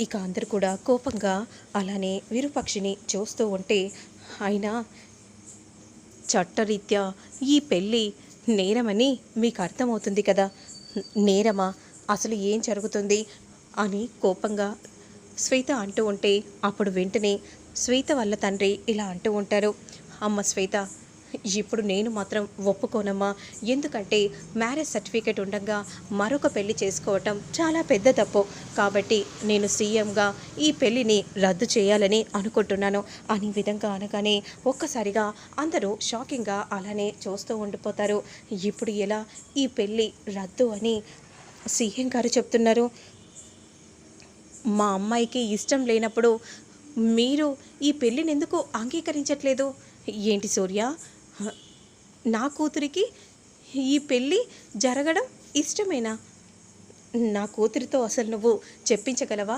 ఇక అందరు కూడా కోపంగా అలానే విరుపక్షిని చూస్తూ ఉంటే అయినా చట్టరీత్యా ఈ పెళ్ళి నేరమని మీకు అర్థమవుతుంది కదా? నేరమా? అసలు ఏం జరుగుతుంది? అని కోపంగా శ్వేత అంటూ ఉంటే అప్పుడు వెంటనే శ్వేత వాళ్ళ తండ్రి ఇలా అంటూ ఉంటారు అమ్మ శ్వేత ఇప్పుడు నేను మాత్రం ఒప్పుకోనమ్మా. ఎందుకంటే మ్యారేజ్ సర్టిఫికేట్ ఉండగా మరొక పెళ్ళి చేసుకోవటం చాలా పెద్ద తప్పు. కాబట్టి నేను సీఎంగా ఈ పెళ్ళిని రద్దు చేయాలని అనుకుంటున్నాను. అని విధంగా అనగానే ఒక్కసారిగా అందరూ షాకింగ్గా అలానే చూస్తూ ఉండిపోతారు. ఇప్పుడు ఎలా ఈ పెళ్ళి రద్దు అని సీఎం గారు చెప్తున్నారు. మా అమ్మాయికి ఇష్టం లేనప్పుడు మీరు ఈ పెళ్ళిని ఎందుకు అంగీకరించట్లేదు? ఏంటి సూర్య? నా కూతురికి ఈ పెళ్ళి జరగడం ఇష్టమేనా? నా కూతురితో అసలు నువ్వు చెప్పించగలవా?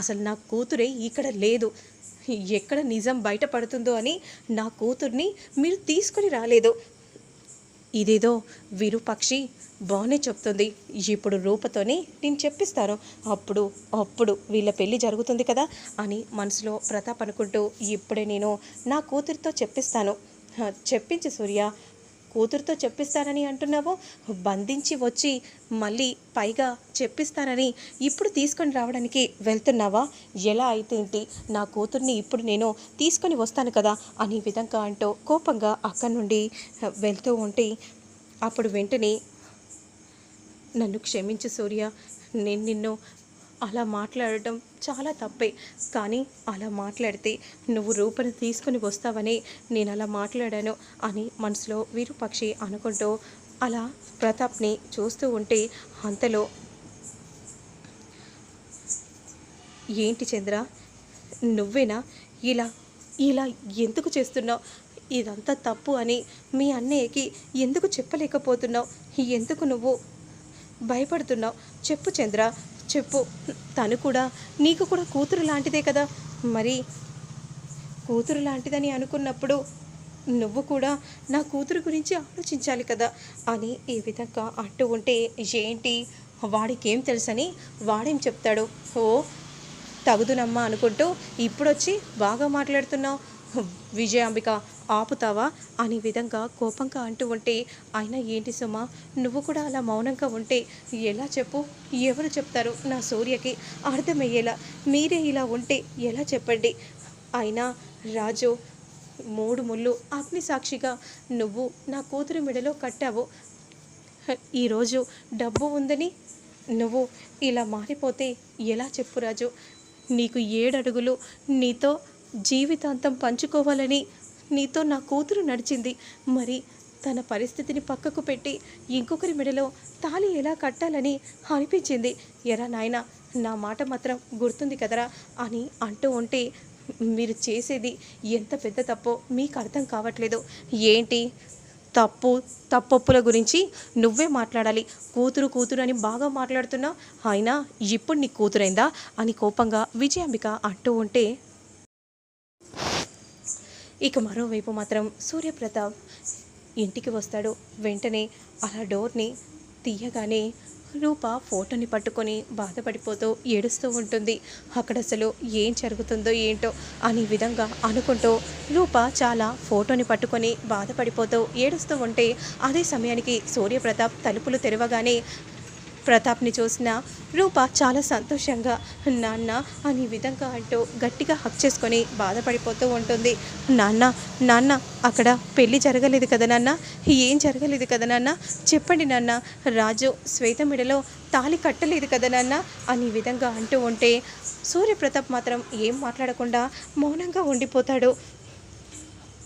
అసలు నా కూతురే ఇక్కడ లేదు. ఎక్కడ నిజం బయటపడుతుందో అని నా కూతుర్ని మీరు తీసుకొని రాలేదు. ఇదేదో విరూపక్షి బాగానే చెప్తుంది. ఇప్పుడు రూపతోనే నేను చెప్పిస్తాను. అప్పుడు అప్పుడు వీళ్ళ పెళ్ళి జరుగుతుంది కదా అని మనసులో ప్రతాప్ అనుకుంటూ ఇప్పుడే నేను నా కూతురితో చెప్పిస్తాను. చెప్పించి సూర్య. కూతురుతో చెప్పిస్తానని అంటున్నావో? బంధించి వచ్చి మళ్ళీ పైగా చెప్పిస్తానని ఇప్పుడు తీసుకొని రావడానికి వెళ్తున్నావా? ఎలా అయితే ఏంటి? నా కూతుర్ని ఇప్పుడు నేను తీసుకొని వస్తాను కదా? అనే విధంగా అంటూ కోపంగా అక్కడి నుండి వెళ్తూ ఉంటే అప్పుడు వెంటనే నన్ను క్షమించు సూర్య. నేను నిన్ను అలా మాట్లాడటం చాలా తప్పే. కానీ అలా మాట్లాడితే నువ్వు రూపను తీసుకుని వస్తావని నేను అలా మాట్లాడాను అని మనసులో వీరుపక్షి అనుకుంటూ అలా ప్రతాప్ని చూస్తూ ఉంటే అంతలో ఏంటి చంద్ర? నువ్వేనా? ఇలా ఇలా ఎందుకు చేస్తున్నావు? ఇదంతా తప్పు అని మీ అన్నయ్యకి ఎందుకు చెప్పలేకపోతున్నావు? ఎందుకు నువ్వు భయపడుతున్నావు? చెప్పు చంద్ర. చెప్పు. తను కూడా నీకు కూడా కూతురు లాంటిదే కదా. మరి కూతురు లాంటిదని అనుకున్నప్పుడు నువ్వు కూడా నా కూతురు గురించి ఆలోచించాలి కదా అని ఈ విధంగా అంటూ ఉంటే ఏంటి? వాడికి ఏం తెలుసని వాడేం చెప్తాడు? ఓ తగుదునమ్మా అనుకుంటూ ఇప్పుడొచ్చి బాగా మాట్లాడుతున్నావు. విజయాంబిక ఆపుతావా? అనే విధంగా కోపంగా అంటూ ఉంటే అయినా ఏంటి సుమా? నువ్వు కూడా అలా మౌనంగా ఉంటే ఎలా చెప్పు? ఎవరు చెప్తారు నా సూర్యకి? అర్థమయ్యేలా మీరే ఇలా ఉంటే ఎలా చెప్పండి? అయినా రాజు మూడు ముళ్ళు అగ్ని సాక్షిగా నువ్వు నా కూతురు మెడలో కట్టావు. ఈరోజు డబ్బు ఉందని నువ్వు ఇలా మారిపోతే ఎలా చెప్పు రాజు? నీకు ఏడడుగులు నీతో జీవితాంతం పంచుకోవాలని నీతో నా కూతురు నడిచింది. మరి తన పరిస్థితిని పక్కకు పెట్టి ఇంకొకరి మెడలో తాళి ఎలా కట్టాలని అనిపించింది. ఎరా నాయన నా మాట మాత్రం గుర్తుంది కదరా అని అంటూ ఉంటే మీరు చేసేది ఎంత పెద్ద తప్పో మీకు అర్థం కావట్లేదు. ఏంటి? తప్పు తప్పొప్పుల గురించి నువ్వే మాట్లాడాలి. కూతురు కూతురు అని బాగా మాట్లాడుతున్నావు అయినా ఇప్పుడు నీ కూతురైందా అని కోపంగా విజయాంబిక అంటూ ఉంటే ఇక మరోవైపు మాత్రం సూర్యప్రతాప్ ఇంటికి వస్తాడు. వెంటనే అలా డోర్ని తీయగానే రూప ఫోటోని పట్టుకొని బాధపడిపోతూ ఏడుస్తూ ఉంటుంది. అక్కడ అసలు ఏం జరుగుతుందో ఏంటో అనే విధంగా అనుకుంటూ రూప చాలా ఫోటోని పట్టుకొని బాధపడిపోతూ ఏడుస్తూ ఉంటే అదే సమయానికి సూర్యప్రతాప్ తలుపులు తెరవగానే ప్రతాప్ని చూసిన రూప చాలా సంతోషంగా నాన్న అని విధంగా అంటూ గట్టిగా హక్ చేసుకొని బాధపడిపోతూ ఉంటుంది. నాన్న నాన్న అక్కడ పెళ్ళి జరగలేదు కదా నాన్న? ఏం జరగలేదు కదా నాన్న? చెప్పండి నాన్న రాజు శ్వేత తాలి తాళి కట్టలేదు కదా నాన్న? అని విధంగా అంటూ ఉంటే సూర్యప్రతాప్ మాత్రం ఏం మాట్లాడకుండా మౌనంగా ఉండిపోతాడు.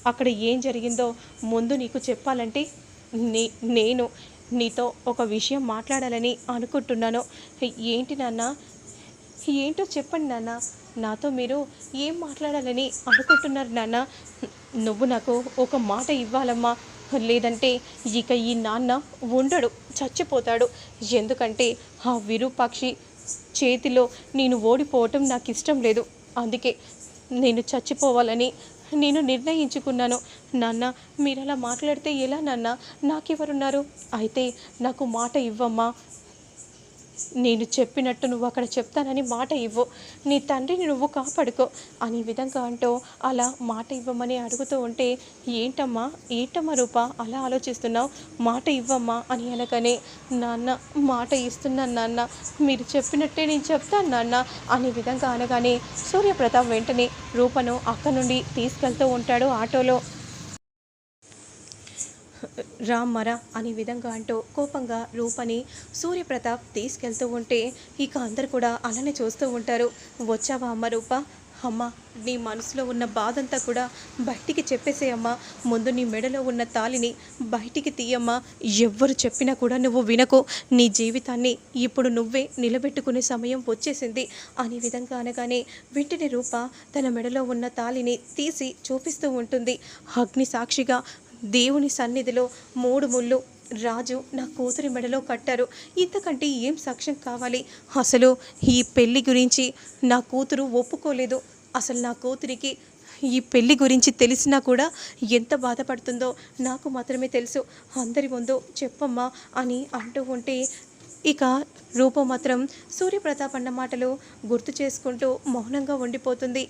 అక్కడ ఏం జరిగిందో ముందు నీకు చెప్పాలంటే నే నేను నీతో ఒక విషయం మాట్లాడాలని అనుకుంటున్నాను. ఏంటి నాన్న? ఏంటో చెప్పండి నాన్న. నాతో మీరు ఏం మాట్లాడాలని అనుకుంటున్నారు నాన్న? నువ్వు నాకు ఒక మాట ఇవ్వాలమ్మా. లేదంటే ఇక ఈ నాన్న ఉండడు చచ్చిపోతాడు. ఎందుకంటే ఆ విరూపాక్షి చేతిలో నేను ఓడిపోవటం నాకు ఇష్టం లేదు. అందుకే నేను చచ్చిపోవాలని నేను నిర్ణయించుకున్నాను. నాన్న మీరు అలా మాట్లాడితే ఎలా నాన్న? నాకెవరున్నారు? అయితే నాకు మాట ఇవ్వమ్మా. నేను చెప్పినట్టు నువ్వు అక్కడ చెప్తానని మాట ఇవ్వు. నీ తండ్రిని నువ్వు కాపాడుకో. అని విధంగా అంటూ అలా మాట ఇవ్వమని అడుగుతూ ఉంటే ఏంటమ్మా? ఏంటమ్మా రూప? అలా ఆలోచిస్తున్నావు? మాట ఇవ్వమ్మా? అని అనగానే నాన్న మాట ఇస్తున్నాను నాన్న. మీరు చెప్పినట్టే నేను చెప్తాను నాన్న. అనే విధంగా అనగానే సూర్యప్రతాప్ వెంటనే రూపను అక్క నుండి తీసుకెళ్తూ ఉంటాడు ఆటోలో. రామ్మరా అనే విధంగా అంటూ కోపంగా రూపని సూర్యప్రతాప్ తీసుకెళ్తూ ఉంటే ఇక అందరు కూడా అలానే చూస్తూ ఉంటారు. వచ్చావా అమ్మ రూప? అమ్మ నీ మనసులో ఉన్న బాధంతా కూడా బయటికి చెప్పేసేయమ్మా ముందు నీ మెడలో ఉన్న తాలిని బయటికి తీయమ్మా ఎవ్వరు చెప్పినా కూడా నువ్వు వినకు. నీ జీవితాన్ని ఇప్పుడు నువ్వే నిలబెట్టుకునే సమయం వచ్చేసింది అనే విధంగా అనగానే వెంటనే రూప తన మెడలో ఉన్న తాలిని తీసి చూపిస్తూ ఉంటుంది. అగ్ని సాక్షిగా దేవుని సన్నిధిలో మూడు ముళ్ళు రాజు నా కూతురి మెడలో కట్టారు. ఇంతకంటే ఏం సాక్ష్యం కావాలి? అసలు ఈ పెళ్ళి గురించి నా కూతురు ఒప్పుకోలేదు. అసలు నా కూతురికి ఈ పెళ్ళి గురించి తెలిసినా కూడా ఎంత బాధపడుతుందో నాకు మాత్రమే తెలుసు. అందరి ముందు చెప్పమ్మా అని అంటూ ఉంటే ఇక రూపం మాత్రం సూర్యప్రతాప్ అన్న మాటలు గుర్తు చేసుకుంటూ మౌనంగా ఉండిపోతుంది.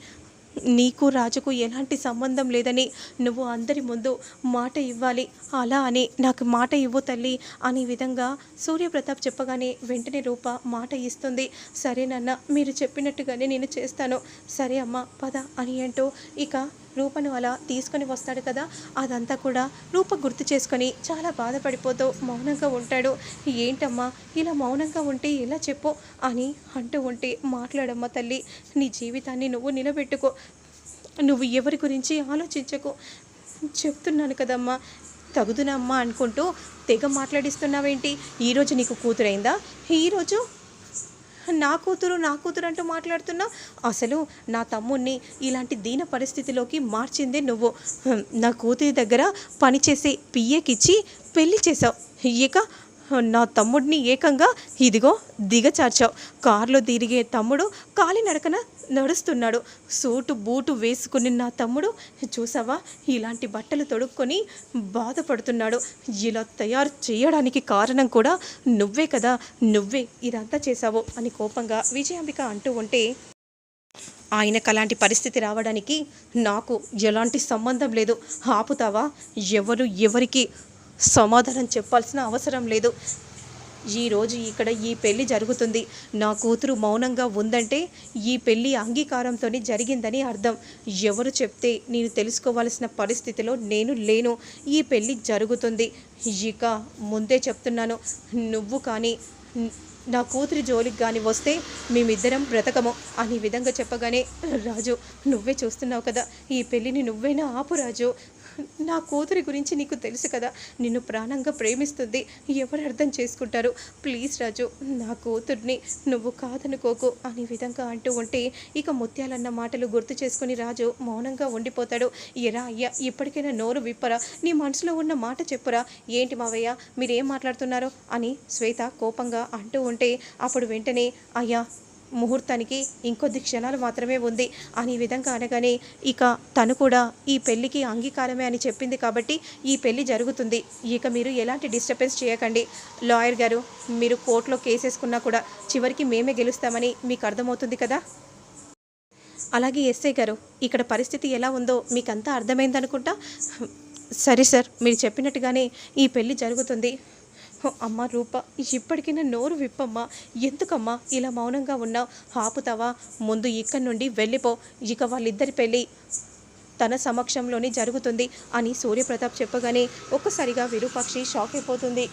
నీకు రాజుకు ఎలాంటి సంబంధం లేదని నువ్వు అందరి ముందు మాట ఇవ్వాలి. అలా అని నాకు మాట ఇవ్వు తల్లి అనే విధంగా సూర్యప్రతాప్ చెప్పగానే వెంటనే రూప మాట ఇస్తుంది. సరే నాన్న మీరు చెప్పినట్టుగానే నేను చేస్తాను. సరే అమ్మ పద అని అంటూ ఇక రూపను అలా తీసుకొని వస్తాడు కదా అదంతా కూడా రూప గుర్తు చేసుకొని చాలా బాధపడిపోతూ మౌనంగా ఉంటాడు. ఏంటమ్మా ఇలా మౌనంగా ఉంటే ఎలా చెప్పు అని అంటూ ఉంటే మాట్లాడమ్మా తల్లి నీ జీవితాన్ని నువ్వు నిలబెట్టుకో నువ్వు ఎవరి గురించి ఆలోచించకు. చెప్తున్నాను కదమ్మా తగుదునమ్మా అనుకుంటూ తెగ మాట్లాడిస్తున్నావేంటి? ఈరోజు నీకు కూతురైందా? ఈరోజు నా కూతురు నా కూతురు అంటూ మాట్లాడుతున్నావు అసలు నా తమ్ముణ్ణి ఇలాంటి దీన పరిస్థితిలోకి మార్చిందే నువ్వు. నా కూతురి దగ్గర పనిచేసే పియ్యకిచ్చి పెళ్ళి చేసావు ఇక నా తమ్ముడిని ఏకంగా ఇదిగో దిగచార్చావు. కారులో తిరిగే తమ్ముడు కాలినడకన నడుస్తున్నాడు. సూటు బూటు వేసుకుని నా తమ్ముడు చూసావా? ఇలాంటి బట్టలు తొడుక్కొని బాధపడుతున్నాడు. ఇలా తయారు చేయడానికి కారణం కూడా నువ్వే కదా. నువ్వే ఇదంతా చేశావు అని కోపంగా విజయాంబిక అంటూ ఉంటే ఆయనకు అలాంటి పరిస్థితి రావడానికి నాకు ఎలాంటి సంబంధం లేదు. ఆపుతావా? ఎవరు ఎవరికి సమాధానం చెప్పాల్సిన అవసరం లేదు. ఈరోజు ఇక్కడ ఈ పెళ్ళి జరుగుతుంది. నా కూతురు మౌనంగా ఉందంటే ఈ పెళ్ళి అంగీకారంతోనే జరిగిందని అర్థం. ఎవరు చెప్తే నేను తెలుసుకోవాల్సిన పరిస్థితిలో నేను లేను. ఈ పెళ్ళి జరుగుతుంది. ఇక ముందే చెప్తున్నాను. నువ్వు కానీ నా కూతురి జోలికి కానీ వస్తే మేమిద్దరం బ్రతకము అనే విధంగా చెప్పగానే రాజు నువ్వే చూస్తున్నావు కదా ఈ పెళ్ళిని నువ్వేనా ఆపు రాజు. నా కూతురి గురించి నీకు తెలుసు కదా నిన్ను ప్రాణంగా ప్రేమిస్తుంది. ఎవరు అర్థం చేసుకుంటారు? ప్లీజ్ రాజు నా కూతుర్ని నువ్వు కాదనుకోకు అనే విధంగా అంటూ ఉంటే ఇక ముత్యాలన్న మాటలు గుర్తు చేసుకుని రాజు మౌనంగా ఉండిపోతాడు. ఎరా అయ్యా ఇప్పటికైనా నోరు విప్పరా? నీ మనసులో ఉన్న మాట చెప్పురా? ఏంటి మావయ్య మీరేం మాట్లాడుతున్నారు? అని శ్వేత కోపంగా అంటూ ఉంటే అప్పుడు వెంటనే అయ్యా ముహూర్తానికి ఇంకొద్ది క్షణాలు మాత్రమే ఉంది. అని విధంగా అనగానే ఇక తను కూడా ఈ పెళ్ళికి అంగీకారమే అని చెప్పింది కాబట్టి ఈ పెళ్ళి జరుగుతుంది. ఇక మీరు ఎలాంటి డిస్టర్బెన్స్ చేయకండి. లాయర్ గారు మీరు కోర్టులో కేసేసుకున్నా కూడా చివరికి మేమే గెలుస్తామని మీకు అర్థమవుతుంది కదా? అలాగే ఎస్ఐ గారు ఇక్కడ పరిస్థితి ఎలా ఉందో మీకంతా అర్థమైందనుకుంటా? సరే సార్ మీరు చెప్పినట్టుగానే ఈ పెళ్ళి జరుగుతుంది. అమ్మ రూప ఇప్పటికైనా నోరు విప్పమ్మా. ఎందుకమ్మా ఇలా మౌనంగా ఉన్నావు ఆపుతావా? ముందు ఇక్కడి నుండి వెళ్ళిపో. ఇక వాళ్ళిద్దరి పెళ్ళి తన సమక్షంలోనే జరుగుతుంది అని సూర్యప్రతాప్ చెప్పగానే ఒక్కసారిగా విరూపాక్షి షాక్ అయిపోతుంది.